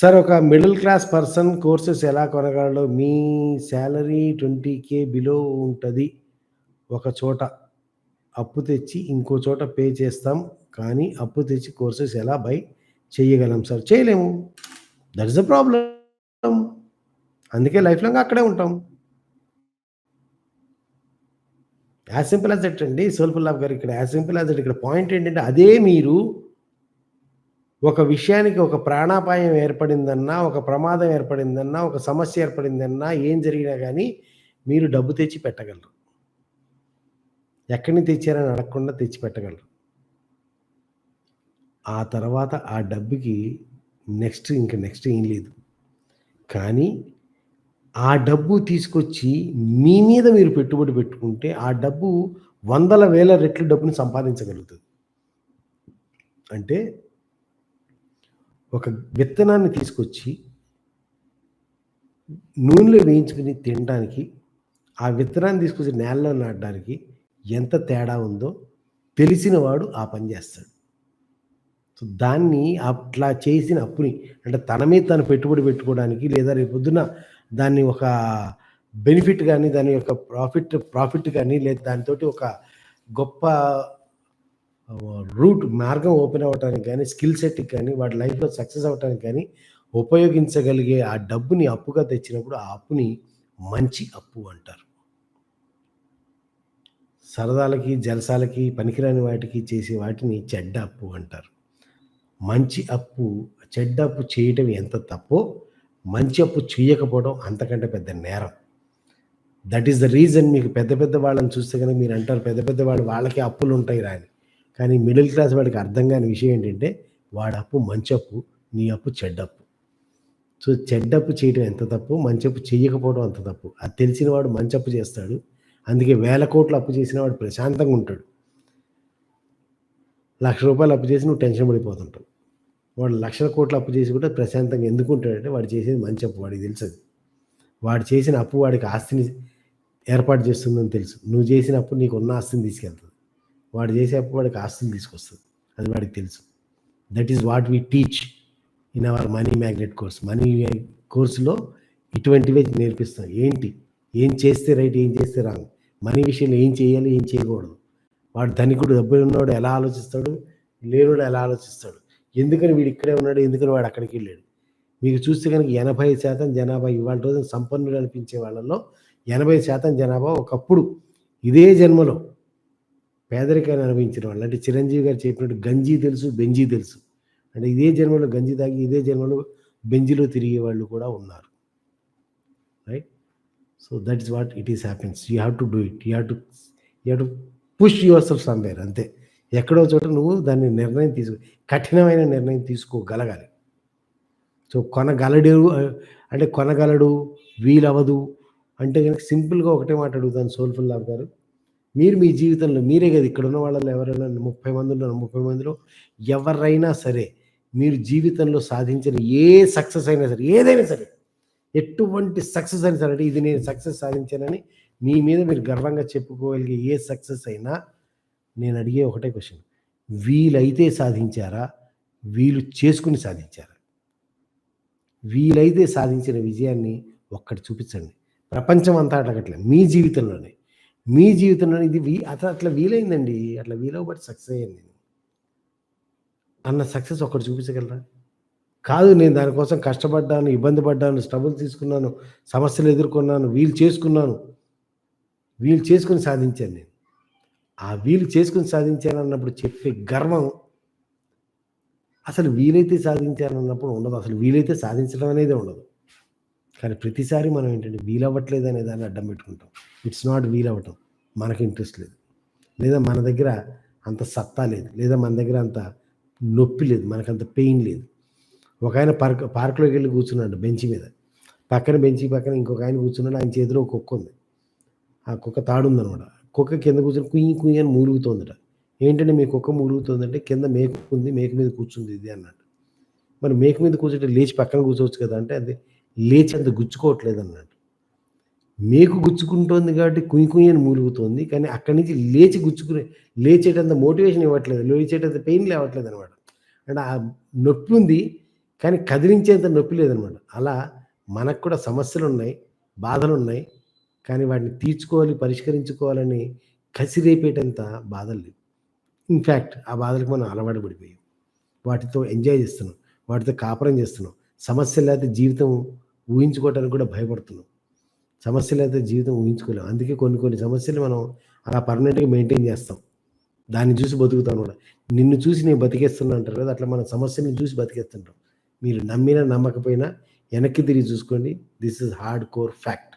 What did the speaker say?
Sir ఒక middle class person courses ఎలా కొనగలడో మీ శాలరీ ట్వంటీ కే బిలో ఉంటుంది. ఒక చోట అప్పు తెచ్చి ఇంకో చోట పే చేస్తాం. కానీ అప్పు తెచ్చి కోర్సెస్ ఎలా బై చేయగలం సార్? చేయలేము. దట్ ఇస్ ద ప్రాబ్లం అందుకే లైఫ్ లాంగ్ అక్కడే ఉంటాం. యాజ్ సింపుల్ యాజ్ దట్ అండి. సోల్ఫుల్ లాఫ్ గారు ఇక్కడ యాజ్ సింపుల్ యాజ్ దట్ ఇక్కడ పాయింట్ ఏంటంటే అదే మీరు ఒక విషయానికి ఒక ప్రాణాపాయం ఏర్పడిందన్నా ఒక ప్రమాదం ఏర్పడిందన్నా ఒక సమస్య ఏర్పడిందన్నా ఏం జరిగినా కానీ మీరు డబ్బు తెచ్చి పెట్టగలరు. ఎక్కడిని తెచ్చారని అడగకుండా తెచ్చి పెట్టగలరు. ఆ తర్వాత ఆ డబ్బుకి నెక్స్ట్ ఇంక నెక్స్ట్ ఏం లేదు. కానీ ఆ డబ్బు తీసుకొచ్చి మీ మీద మీరు పెట్టుబడి పెట్టుకుంటే ఆ డబ్బు వందల వేల రెట్లు డబ్బుని సంపాదించగలుగుతుంది. అంటే ఒక విత్తనాన్ని తీసుకొచ్చి నూనెలో వేయించుకుని తినడానికి ఆ విత్తనాన్ని తీసుకొచ్చి నేలలో నాటడానికి ఎంత తేడా ఉందో తెలిసిన వాడు ఆ పని చేస్తాడు. సో దాన్ని అట్లా చేసిన అప్పుని అంటే తన మీద తను పెట్టుబడి పెట్టుకోవడానికి లేదా రేపు పొద్దున దాన్ని ఒక బెనిఫిట్ కానీ దాని యొక్క ప్రాఫిట్ ప్రాఫిట్ కానీ లేదా దానితోటి ఒక గొప్ప రూట్ మార్గం ఓపెన్ అవ్వటానికి కానీ స్కిల్ సెట్కి కానీ వాడి లైఫ్లో సక్సెస్ అవ్వటానికి కానీ ఉపయోగించగలిగే ఆ డబ్బుని అప్పుగా తెచ్చినప్పుడు ఆ అప్పుని మంచి అప్పు అంటారు. సరదాలకి జలసాలకి పనికిరాని వాటికి చేసే వాటిని చెడ్డ అప్పు అంటారు. మంచి అప్పు చెడ్డ అప్పు చేయటం ఎంత తప్పో మంచి అప్పు చేయకపోవడం అంతకంటే పెద్ద నేరం. That is the reason. మీకు పెద్ద పెద్ద వాళ్ళని చూస్తే కనుక మీరు అంటారు పెద్ద పెద్ద వాళ్ళు వాళ్ళకి అప్పులు ఉంటాయి రాని. కానీ మిడిల్ క్లాస్ వాడికి అర్థం కాని విషయం ఏంటంటే వాడి అప్పు మంచి అప్పు నీ అప్పు చెడ్డప్పు. సో చెడ్డప్పు చేయడం ఎంత తప్పు? మంచి అప్పు చేయకపోవడం అంత తప్పు. అది తెలిసిన వాడు మంచి అప్పు చేస్తాడు. అందుకే వేల కోట్లు అప్పు చేసిన వాడు ప్రశాంతంగా ఉంటాడు. లక్ష రూపాయలు అప్పు చేసి నువ్వు టెన్షన్ పడిపోతుంటావు. వాడు లక్షల కోట్లు అప్పు చేసి కూడా ప్రశాంతంగా ఎందుకు ఉంటాడంటే వాడు చేసేది మంచి అప్పు వాడికి తెలుసు వాడు చేసిన అప్పు వాడికి ఆస్తిని ఏర్పాటు చేస్తుందని తెలుసు. నువ్వు చేసిన అప్పు నీకు ఉన్న ఆస్తిని తీసుకెళ్తుంది. వాడు చేసేప్పుడు వాడికి ఆస్తులు తీసుకొస్తుంది. అది వాడికి తెలుసు. That is what we teach in our money magnet course money కోర్సులో ఇటువంటివే నేర్పిస్తాం. ఏంటి? ఏం చేస్తే రైట్ ఏం చేస్తే రాంగ్ మనీ విషయంలో ఏం చేయాలి ఏం చేయకూడదు? వాడు ధనికుడు డబ్బులు ఉన్నవాడు ఎలా ఆలోచిస్తాడు? లేనివాడు ఎలా ఆలోచిస్తాడు? ఎందుకని వీడు ఇక్కడే ఉన్నాడు? ఎందుకని వాడు అక్కడికి వెళ్ళాడు? మీకు చూస్తే కనుక ఎనభై శాతం జనాభా ఇవాళ రోజున సంపన్నులు అనిపించే వాళ్ళలో ఎనభై శాతం జనాభా ఒకప్పుడు ఇదే జన్మలో పేదరికాన్ని అనుభవించిన వాళ్ళు. అంటే చిరంజీవి గారు చెప్పినట్టు గంజి తెలుసు బెంజీ తెలుసు. అంటే ఇదే జన్మలో గంజి తాగి ఇదే జన్మలో బెంజిలో తిరిగే వాళ్ళు కూడా ఉన్నారు. Right so that is what it is happens you have to do it you have to you have to push your self somewhere అంతే. ఎక్కడో చోట నువ్వు దాన్ని నిర్ణయం తీసుకో కఠినమైన నిర్ణయం తీసుకోగలగాలి. సో కొనగలడు అంటే కొనగలడు వీలవదు అంటే కనుక సింపుల్గా ఒకటే మాట అడుగుతాను సోల్ఫుల్ లాభ్ గారు. మీరు మీ జీవితంలో మీరే కదా ఇక్కడ ఉన్న వాళ్ళలో ఎవరైనా ముప్పై మంది ఉన్నారు ముప్పై మందిలో ఎవరైనా సరే మీరు జీవితంలో సాధించిన ఏ సక్సెస్ అయినా సరే ఏదైనా సరే ఎటువంటి సక్సెస్ అయినా సరే అంటే ఇది నేను సక్సెస్ సాధించానని మీ మీద మీరు గర్వంగా చెప్పుకోగలిగే ఏ సక్సెస్ అయినా నేను అడిగే ఒకటే క్వశ్చన్. వీలైతే సాధించారా? వీలు చేసుకుని సాధించారా? వీలైతే సాధించిన విజయాన్ని ఒక్కటి చూపించండి. ప్రపంచం అంతా అడగట్లేదు మీ జీవితంలోనే. మీ జీవితంలో ఇది వీ అట్లా అట్లా వీలైందండి. అట్లా వీలవబట్టి సక్సెస్ అయ్యాను నేను. అన్న సక్సెస్ ఒకటి చూపించగలరా? కాదు నేను దానికోసం కష్టపడ్డాను ఇబ్బంది పడ్డాను స్ట్రబుల్ తీసుకున్నాను సమస్యలు ఎదుర్కొన్నాను వీలు చేసుకున్నాను. వీలు చేసుకుని సాధించాను నేను. ఆ వీలు చేసుకుని సాధించాను అన్నప్పుడు చెప్పే గర్వం అసలు వీలైతే సాధించాను అన్నప్పుడు ఉండదు. అసలు వీలైతే సాధించడం అనేది ఉండదు. కానీ ప్రతిసారి మనం ఏంటంటే వీలవ్వట్లేదు అనే దాన్ని అడ్డం పెట్టుకుంటాం. ఇట్స్ నాట్ వీలవ్వటం. మనకి ఇంట్రెస్ట్ లేదు. లేదా మన దగ్గర అంత సత్తా లేదు. లేదా మన దగ్గర అంత నొప్పి లేదు. మనకంత పెయిన్ లేదు. ఒక ఆయన పార్క్ పార్క్లోకి వెళ్ళి కూర్చున్నాడు బెంచ్ మీద. పక్కన బెంచి పక్కన ఇంకొక ఆయన కూర్చున్నాడు. ఆయన చేతిలో ఒక కుక్క ఉంది. ఆ కుక్క తాడుందనమాట కుక్క కింద కూర్చొని కుయ్యి కుయ్యి అని మూలుగుతోందట. ఏంటంటే మీ కుక్క మూలుగుతోందంటే కింద మేక ఉంది మేక మీద కూర్చుంది ఇది అన్నాడు. మరి మేక మీద కూర్చుంటే లేచి పక్కన కూర్చోవచ్చు కదా అంటే అది లేచి అంత గుచ్చుకోవట్లేదు అన్నాడు మేకు గుచ్చుకుంటోంది కాబట్టి కుయ్యి కుయ్యి అని మూలుగుతోంది కానీ అక్కడి నుంచి లేచి గుచ్చుకునే లేచేటంత మోటివేషన్ ఇవ్వట్లేదు లేచేటంత పెయిన్ లేవట్లేదు అనమాట అంటే ఆ నొప్పి ఉంది కానీ కదిలించేంత నొప్పి లేదనమాట అలా మనకు కూడా సమస్యలు ఉన్నాయి బాధలు ఉన్నాయి కానీ వాటిని తీర్చుకోవాలి పరిష్కరించుకోవాలని కసిరేపేటంత బాధలు లేవు. ఇన్ఫ్యాక్ట్ ఆ బాధలకు మనం అలవాటు పడిపోయాం. వాటితో ఎంజాయ్ చేస్తున్నాం వాటితో కాపురం చేస్తున్నాం. సమస్య లేకపోతే జీవితం ఊహించుకోవడానికి కూడా భయపడుతున్నాం. సమస్యలు అయితే జీవితం ఊహించుకోలేము అందుకే కొన్ని కొన్ని సమస్యలు మనం అలా పర్మనెంట్గా మెయింటైన్ చేస్తాం. దాన్ని చూసి బతుకుతాం కూడా. నిన్ను చూసి నేను బతికేస్తున్నా అంటారు కదా అట్లా మన సమస్యని చూసి బతికేస్తుంటాం. మీరు నమ్మినా నమ్మకపోయినా వెనక్కి తిరిగి చూసుకోండి. This is hard core fact